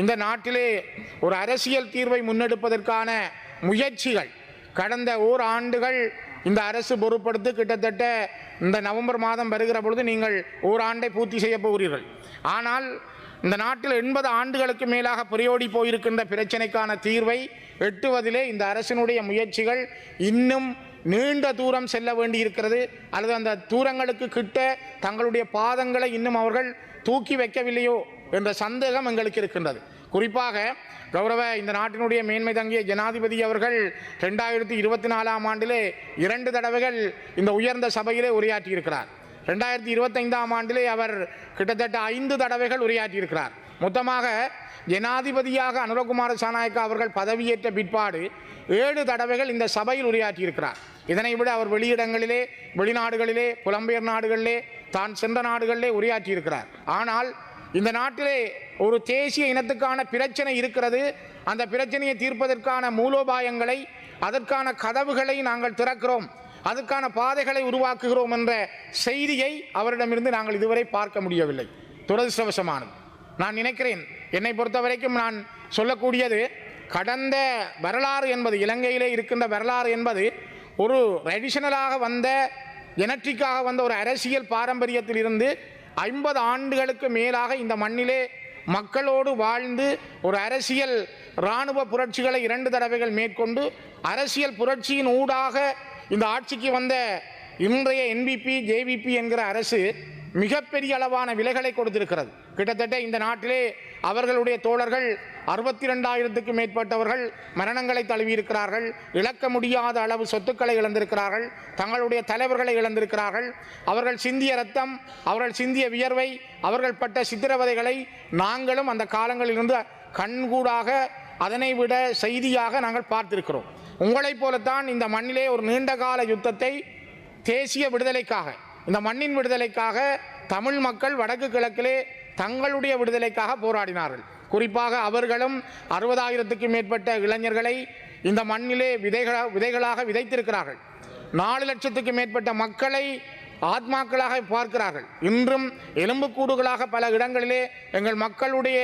இந்த நாட்டிலே ஒரு அரசியல் தீர்வை முன்னெடுப்பதற்கான முயற்சிகள் கடந்த ஓர் ஆண்டுகள் இந்த அரசு பொறுப்படுத்து கிட்டத்தட்ட இந்த நவம்பர் மாதம் வருகிற பொழுது நீங்கள் ஓராண்டை பூர்த்தி செய்ய போகிறீர்கள். ஆனால் இந்த நாட்டில் எண்பது ஆண்டுகளுக்கு மேலாக புரியோடி போயிருக்கின்ற பிரச்சனைக்கான தீர்வை எட்டுவதிலே இந்த அரசினுடைய முயற்சிகள் இன்னும் நீண்ட தூரம் செல்ல வேண்டியிருக்கிறது. அல்லது அந்த தூரங்களுக்கு கிட்ட தங்களுடைய பாதங்களை இன்னும் அவர்கள் தூக்கி வைக்கவில்லையோ என்ற சந்தேகம் எங்களுக்கு இருக்கின்றது. குறிப்பாக கௌரவ இந்த நாட்டினுடைய மேன்மை தங்கிய ஜனாதிபதி அவர்கள் ரெண்டாயிரத்தி இருபத்தி நாலாம் ஆண்டிலே இரண்டு தடவைகள் இந்த உயர்ந்த சபையிலே உரையாற்றியிருக்கிறார். ரெண்டாயிரத்தி இருபத்தைந்தாம் ஆண்டிலே அவர் கிட்டத்தட்ட ஐந்து தடவைகள் உரையாற்றியிருக்கிறார். மொத்தமாக ஜனாதிபதியாக அனுரகுமார சாநாயக்கா அவர்கள் பதவியேற்ற பிற்பாடு ஏழு தடவைகள் இந்த சபையில் உரையாற்றியிருக்கிறார். இதனை விட அவர் வெளியிடங்களிலே வெளிநாடுகளிலே புலம்பெயர் நாடுகளிலே தான் சென்ற நாடுகளிலே உரையாற்றியிருக்கிறார். ஆனால் இந்த நாட்டிலே ஒரு தேசிய இனத்துக்கான பிரச்சனை இருக்கிறது. அந்த பிரச்சனையை தீர்ப்பதற்கான மூலோபாயங்களை அதற்கான கதவுகளை நாங்கள் திறக்கிறோம். அதற்கான பாதைகளை உருவாக்குகிறோம் என்ற செய்தியை அவரிடமிருந்து நாங்கள் இதுவரை பார்க்க முடியவில்லை. துரதிருஷ்டவசமானது. நான் நினைக்கிறேன் என்னை பொறுத்த வரைக்கும் நான் சொல்லக்கூடியது கடந்த வரலாறு என்பது இலங்கையிலே இருக்கின்ற வரலாறு என்பது ஒரு ட்ரெடிஷனலாக வந்த ஜெனட்ரிக்காக வந்த ஒரு அரசியல் பாரம்பரியத்தில் இருந்து ஐம்பது ஆண்டுகளுக்கு மேலாக இந்த மண்ணிலே மக்களோடு வாழ்ந்து ஒரு அரசியல் இராணுவ புரட்சிகளை இரண்டு தடவைகள் மேற்கொண்டு அரசியல் புரட்சியின் ஊடாக இந்த ஆட்சிக்கு வந்த இன்றைய என்பிபி ஜேவிபி என்கிற அரசு மிகப்பெரிய அளவான விலைகளை கொடுத்திருக்கிறது. கிட்டத்தட்ட இந்த நாட்டிலே அவர்களுடைய தோழர்கள் அறுபத்தி ரெண்டாயிரத்துக்கு மேற்பட்டவர்கள் மரணங்களை தழுவியிருக்கிறார்கள். இழக்க முடியாத அளவு சொத்துக்களை இழந்திருக்கிறார்கள். தங்களுடைய தலைவர்களை இழந்திருக்கிறார்கள். அவர்கள் சிந்திய ரத்தம் அவர்கள் சிந்திய வியர்வை அவர்கள் பட்ட சித்திரவதைகளை நாங்களும் அந்த காலங்களிலிருந்து கண்கூடாக அதனை விட செய்தியாக நாங்கள் பார்த்திருக்கிறோம். உங்களைப் போலத்தான் இந்த மண்ணிலே ஒரு நீண்டகால யுத்தத்தை தேசிய விடுதலைக்காக இந்த மண்ணின் விடுதலைக்காக தமிழ் மக்கள் வடக்கு கிழக்கிலே தங்களுடைய விடுதலைக்காக போராடினார்கள். குறிப்பாக அவர்களும் அறுபதாயிரத்துக்கும் மேற்பட்ட இளைஞர்களை இந்த மண்ணிலே விதைகள விதைகளாக விதைத்திருக்கிறார்கள். நாலு லட்சத்துக்கு மேற்பட்ட மக்களை ஆத்மாக்களாக பார்க்கிறார்கள். இன்றும் எலும்புக்கூடுகளாக பல இடங்களிலே எங்கள் மக்களுடைய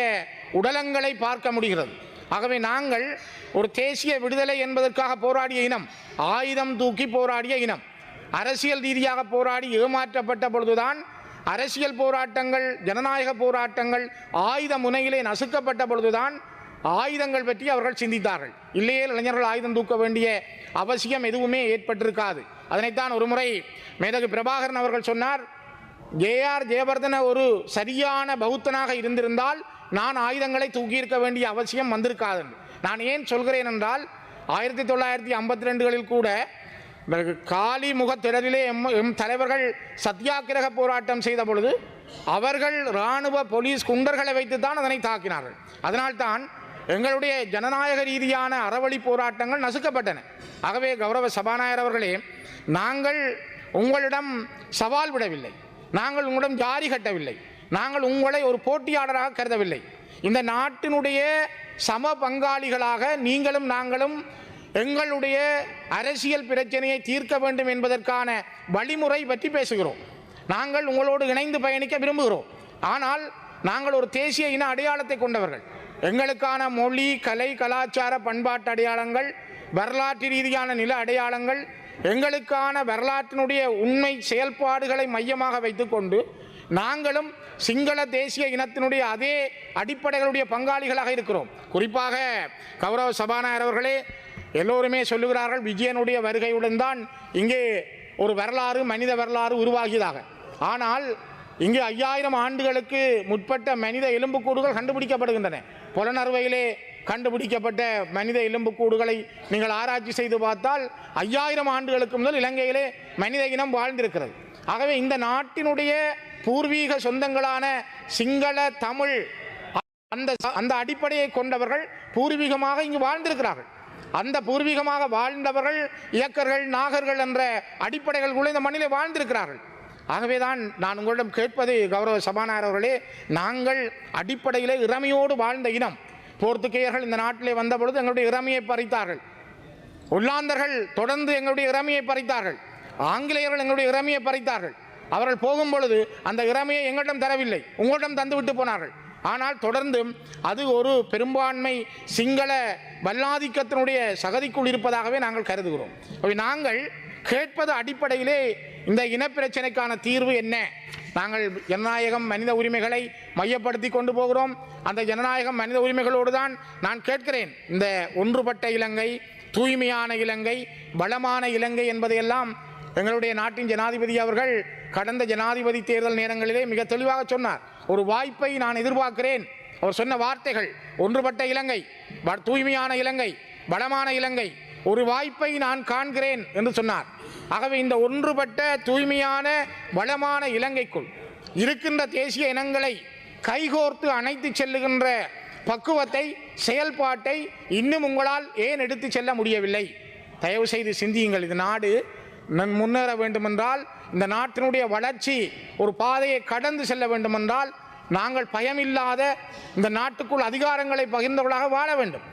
உடலங்களை பார்க்க முடிகிறது. ஆகவே நாங்கள் ஒரு தேசிய விடுதலை என்பதற்காக போராடிய இனம் ஆயுதம் தூக்கி போராடிய இனம் அரசியல் ரீதியாக போராடி ஏமாற்றப்பட்ட பொழுதுதான் அரசியல் போராட்டங்கள் ஜனநாயக போராட்டங்கள் ஆயுத முனையிலே நசுக்கப்பட்ட பொழுதுதான் ஆயுதங்கள் பற்றி அவர்கள் சிந்தித்தார்கள். இல்லையே இளைஞர்கள் ஆயுதம் தூக்க வேண்டிய அவசியம் எதுவுமே ஏற்பட்டிருக்காது. அதனைத்தான் ஒருமுறை மேதகு பிரபாகரன் அவர்கள் சொன்னார் ஜேஆர் ஜெயவர்தன ஒரு சரியான பௌத்தனாக இருந்திருந்தால் நான் ஆயுதங்களை தூக்கியிருக்க வேண்டிய அவசியம் வந்திருக்காது. நான் ஏன் சொல்கிறேன் என்றால் ஆயிரத்தி தொள்ளாயிரத்தி ஐம்பத்தி ரெண்டுகளில் கூட காலி முகத்திடலிலே எம் எம் தலைவர்கள் சத்தியாகிரக போராட்டம் செய்த பொழுது அவர்கள் இராணுவ போலீஸ் குண்டர்களை வைத்து தான் அதனை தாக்கினார்கள். அதனால்தான் எங்களுடைய ஜனநாயக ரீதியான அறவழி போராட்டங்கள் நசுக்கப்பட்டன. ஆகவே கௌரவ சபாநாயகர் அவர்களே நாங்கள் உங்களிடம் சவால் விடவில்லை. நாங்கள் உங்களிடம் ஜாரி கட்டவில்லை. நாங்கள் உங்களை ஒரு போட்டியாளராக கருதவில்லை. இந்த நாட்டினுடைய சம பங்காளிகளாக நீங்களும் நாங்களும் எங்களுடைய அரசியல் பிரச்சனையை தீர்க்க வேண்டும் என்பதற்கான வழிமுறை பற்றி பேசுகிறோம். நாங்கள் உங்களோடு இணைந்து பயணிக்க விரும்புகிறோம். ஆனால் நாங்கள் ஒரு தேசிய இன அடையாளத்தை கொண்டவர்கள். எங்களுக்கான மொழி கலை கலாச்சார பண்பாட்டு அடையாளங்கள் வரலாற்று ரீதியான நில அடையாளங்கள் எங்களுக்கான வரலாற்றினுடைய உண்மை செயல்பாடுகளை மையமாக வைத்துக்கொண்டு நாங்களும் சிங்கள தேசிய இனத்தினுடைய அதே அடிப்படைகளுடைய பங்காளிகளாக இருக்கிறோம். குறிப்பாக கௌரவ சபாநாயகர் அவர்களே எல்லோருமே சொல்லுகிறார்கள் விஜயனுடைய வருகையுடன் தான் இங்கே ஒரு வரலாறு மனித வரலாறு உருவாகியதாக. ஆனால் இங்கு ஐயாயிரம் ஆண்டுகளுக்கு முற்பட்ட மனித எலும்புக்கூடுகள் கண்டுபிடிக்கப்படுகின்றன. புலனறுவையிலே கண்டுபிடிக்கப்பட்ட மனித எலும்புக்கூடுகளை நீங்கள் ஆராய்ச்சி செய்து பார்த்தால் ஐயாயிரம் ஆண்டுகளுக்கு முதல் இலங்கையிலே மனித இனம் வாழ்ந்திருக்கிறது. ஆகவே இந்த நாட்டினுடைய பூர்வீக சொந்தங்களான சிங்கள தமிழ் அந்த அந்த அடிப்படையை கொண்டவர்கள் பூர்வீகமாக இங்கு வாழ்ந்திருக்கிறார்கள். அந்த பூர்வீகமாக வாழ்ந்தவர்கள் இயக்கர்கள் நாகர்கள் என்ற அடிப்படைகள் கூட இந்த மண்ணிலே வாழ்ந்திருக்கிறார்கள். ஆகவேதான் நான் உங்களிடம் கேட்பது கௌரவ சபாநாயகர் அவர்களே நாங்கள் அடிப்படையிலே இறமையோடு வாழ்ந்த இனம். போர்த்துக்கேயர்கள் இந்த நாட்டிலே வந்த பொழுது எங்களுடைய இறமையை பறித்தார்கள். உள்ளாந்தர்கள் தொடர்ந்து எங்களுடைய இறமையை பறித்தார்கள். ஆங்கிலேயர்கள் எங்களுடைய இறமையை பறித்தார்கள். அவர்கள் போகும் பொழுது அந்த இறமையை எங்களிடம் தரவில்லை. உங்களிடம் தந்துவிட்டு போனார்கள். ஆனால் தொடர்ந்தும் அது ஒரு பெரும்பான்மை சிங்கள வல்லாதிக்கத்தினுடைய சகதிக்குள் இருப்பதாகவே நாங்கள் கருதுகிறோம். ஆகவே நாங்கள் கேட்பது அடிப்படையிலே இந்த இனப்பிரச்சனைக்கான தீர்வு என்ன? நாங்கள் ஜனநாயகம் மனித உரிமைகளை மையப்படுத்தி கொண்டு போகிறோம். அந்த ஜனநாயகம் மனித உரிமைகளோடு தான் நான் கேட்கிறேன். இந்த ஒன்றுபட்ட இலங்கை தூய்மையான இலங்கை வளமான இலங்கை என்பதையெல்லாம் எங்களுடைய நாட்டின் ஜனாதிபதி அவர்கள் கடந்த ஜனாதிபதி தேர்தல் நேரங்களிலே மிக தெளிவாக சொன்னார். ஒரு வாய்ப்பை நான் எதிர்பார்க்கிறேன். அவர் சொன்ன வார்த்தைகள் ஒன்றுபட்ட இலங்கை வ- தூய்மையான இலங்கை வளமான இலங்கை ஒரு வாய்ப்பை நான் காண்கிறேன் என்று சொன்னார். ஆகவே இந்த ஒன்றுபட்ட தூய்மையான வளமான இலங்கைக்குள் இருக்கின்ற தேசிய இனங்களை கைகோர்த்து அணைத்து செல்லுகின்ற பக்குவத்தை செயல்பாட்டை இன்னும் உங்களால் ஏன் எடுத்து செல்ல முடியவில்லை? தயவு செய்து சிந்தியுங்கள். இது நாடு முன்னேற வேண்டுமென்றால் இந்த நாட்டினுடைய வளர்ச்சி ஒரு பாதையை கடந்து செல்ல வேண்டுமென்றால் நாங்கள் பயமில்லாத இந்த நாட்டுக்குள் அதிகாரங்களை பகிர்ந்தவர்களாக வாழ வேண்டும்.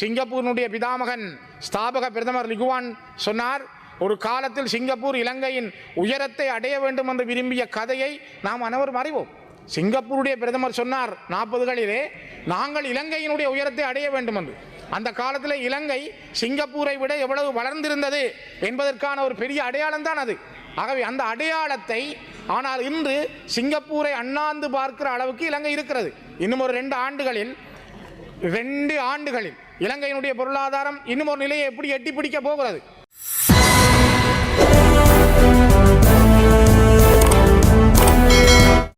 சிங்கப்பூரினுடைய பிதாமகன் ஸ்தாபக பிரதமர் லிகுவான் சொன்னார் ஒரு காலத்தில் சிங்கப்பூர் இலங்கையின் உயரத்தை அடைய வேண்டும் என்று விரும்பிய கதையை நாம் அனைவரும் அறிவோம். சிங்கப்பூருடைய பிரதமர் சொன்னார் நாற்பதுகளிலே நாங்கள் இலங்கையினுடைய உயரத்தை அடைய வேண்டும் என்று அந்த காலத்தில் இலங்கை சிங்கப்பூரை விட எவ்வளவு வளர்ந்திருந்தது என்பதற்கான ஒரு பெரிய அடையாளம் தான் அது. ஆகவே அந்த அடையாளத்தை ஆனால் இன்று சிங்கப்பூரை அண்ணாந்து பார்க்கிற அளவுக்கு இலங்கை இருக்கிறது. இன்னும் ஒரு ரெண்டு ஆண்டுகளில் ரெண்டு ஆண்டுகளில் இலங்கையினுடைய பொருளாதாரம் இன்னும் ஒரு நிலையை எப்படி எட்டி பிடிக்க போகிறது?